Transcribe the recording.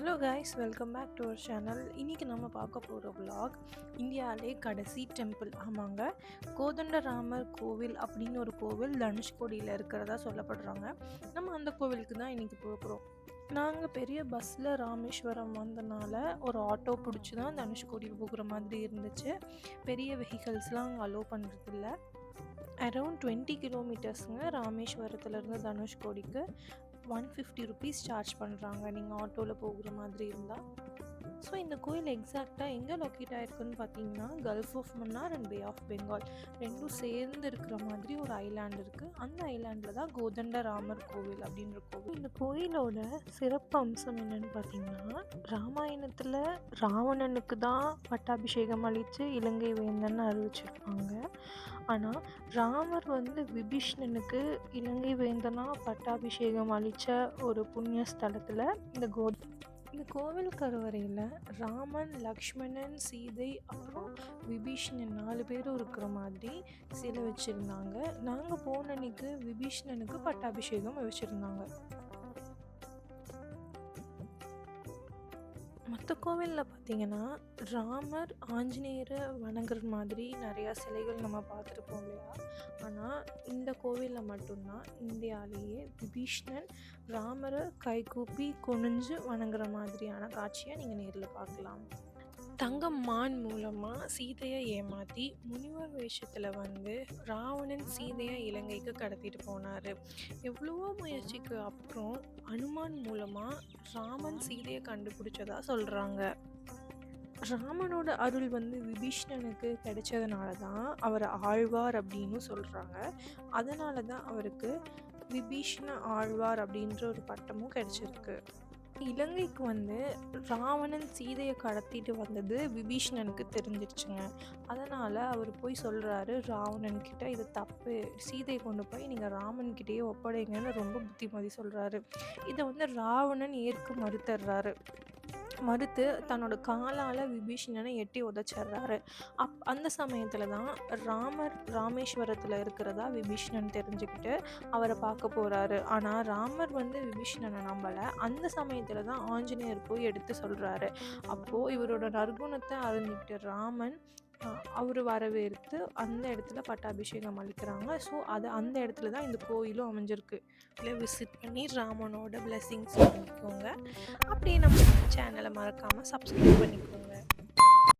Hello guys welcome back to our channel இன்றைக்கி நம்ம பார்க்க போகிற vlog இந்தியாவிலே கடைசி டெம்பிள் ஆமாங்க. கோதண்டராமர் கோவில் அப்படின்னு ஒரு கோவில் தனுஷ்கோடியில் இருக்கிறதா சொல்லப்படுறாங்க. நம்ம அந்த கோவிலுக்கு தான் இன்றைக்கி போகிறோம் நாங்கள் பெரிய பஸ்ஸில் ராமேஸ்வரம் வந்தனால ஒரு ஆட்டோ பிடிச்சி தான் தனுஷ்கோடி போகிற மாதிரி இருந்துச்சு. பெரிய வெஹிக்கல்ஸ்லாம் அங்கே அலோவ் பண்ணுறதில்ல அரௌண்ட் டுவெண்ட்டி கிலோமீட்டர்ஸுங்க ராமேஸ்வரத்துலேருந்து தனுஷ்கோடிக்கு. ஒன் ஃபிஃப்டி ருபீஸ் சார்ஜ் பண்ணுறாங்க நீங்கள் ஆட்டோவில் போகிற மாதிரி இருந்தால் ஸோ இந்த கோயில் எக்ஸாக்டாக எங்கே லொக்கேட் ஆகிருக்குன்னு பார்த்தீங்கன்னா gulf of Mannar and bay of Bengal ரெண்டும் சேர்ந்து இருக்கிற மாதிரி ஒரு ஐலாண்ட் இருக்குது அந்த ஐலாண்டில் தான் கோதண்ட ராமர் கோவில் அப்படின்ற கோவில். இந்த கோயிலோட சிறப்பு அம்சம் என்னென்னு பார்த்தீங்கன்னா ராமாயணத்தில் ராவணனுக்கு தான் பட்டாபிஷேகம் அளித்து இலங்கை வேந்தன் அறிவிச்சிருப்பாங்க ஆனால் ராமர் வந்து விபீஷ்ணனுக்கு இலங்கை வேந்தனா பட்டாபிஷேகம் அளித்த ஒரு புண்ணிய ஸ்தலத்தில் இந்த கோ இந்த கோவில் கருவறையில் ராமன் லக்ஷ்மணன் சீதை அப்புறம் விபீஷ்ணன் நாலு பேரும் இருக்கிற மாதிரி சிலை வச்சுருந்தாங்க. நாங்கள் போன அன்னைக்கு விபீஷ்ணனுக்கு பட்டாபிஷேகம் வச்சுருந்தாங்க. மற்ற கோவிலில் பார்த்தீங்கன்னா ராமர் ஆஞ்சநேயரை வணங்குற மாதிரி நிறையா சிலைகள் நம்ம பார்த்துருப்போம் இல்லையா? ஆனால் இந்த கோவிலில் மட்டும்தான் இந்தியாவிலேயே விபீஷ்ணன் ராமரை கைகூப்பி குனிஞ்சு வணங்குற மாதிரியான காட்சியை நீங்கள் நேரில் பார்க்கலாம் தங்கம் மான் மூலமாக சீதையை ஏமாற்றி முனிவர் வேஷத்தில் வந்து ராவணன் சீதையை இலங்கைக்கு கடத்திட்டு போனார். எவ்வளவோ முயற்சிக்கு அப்புறம் அனுமான் மூலமாக ராமன் சீதையை கண்டுபிடிச்சதா சொல்கிறாங்க ராமனோட அருள் வந்து விபீஷ்ணனுக்கு கிடைச்சதுனால தான் அவர் ஆழ்வார் அப்படின்னு சொல்கிறாங்க அதனால தான் அவருக்கு விபீஷ்ண ஆழ்வார் அப்படின்ற ஒரு பட்டமும் கிடைச்சிருக்கு. இலங்கைக்கு வந்து ராவணன் சீதையை கடத்திட்டு வந்தது விபீஷ்ணனுக்கு தெரிஞ்சிருச்சுங்க. அதனால் அவர் போய் சொல்கிறாரு ராவணன்கிட்ட இது தப்பு. சீதையை கொண்டு போய் நீங்கள் ராமன்கிட்டயே ஒப்படைங்கன்னு ரொம்ப புத்திமதி சொல்கிறாரு இதை வந்து ராவணன் ஏற்க மறுத்துறாரு மறுத்து தன்னோட காலால் விபீஷணனை எட்டி உதச்சிட்றாரு அப் அந்த சமயத்தில் தான் ராமர் ராமேஸ்வரத்தில் இருக்கிறதா விபீஷணன் தெரிஞ்சுக்கிட்டு அவரை பார்க்க போகிறாரு ஆனால் ராமர் வந்து விபீஷணனை நம்பலை. அந்த சமயத்தில் தான் ஆஞ்சநேயர் போய் எடுத்து சொல்கிறாரு அப்போது இவரோட நற்குணத்தை அறிஞ்சிக்கிட்டு ராமன் அவர் வரவேற்று அந்த இடத்துல பட்டாபிஷேகம் அளிக்கிறாங்க. ஸோ அது அந்த இடத்துல தான் இந்த கோயிலும் அமைஞ்சிருக்கு. இல்லை விசிட் பண்ணி ராமனோட பிளெஸ்ஸிங்ஸ் பண்ணிக்கோங்க அப்படியே நம்ம சேனலை மறக்காமல் சப்ஸ்கிரைப் பண்ணிக்கோங்க.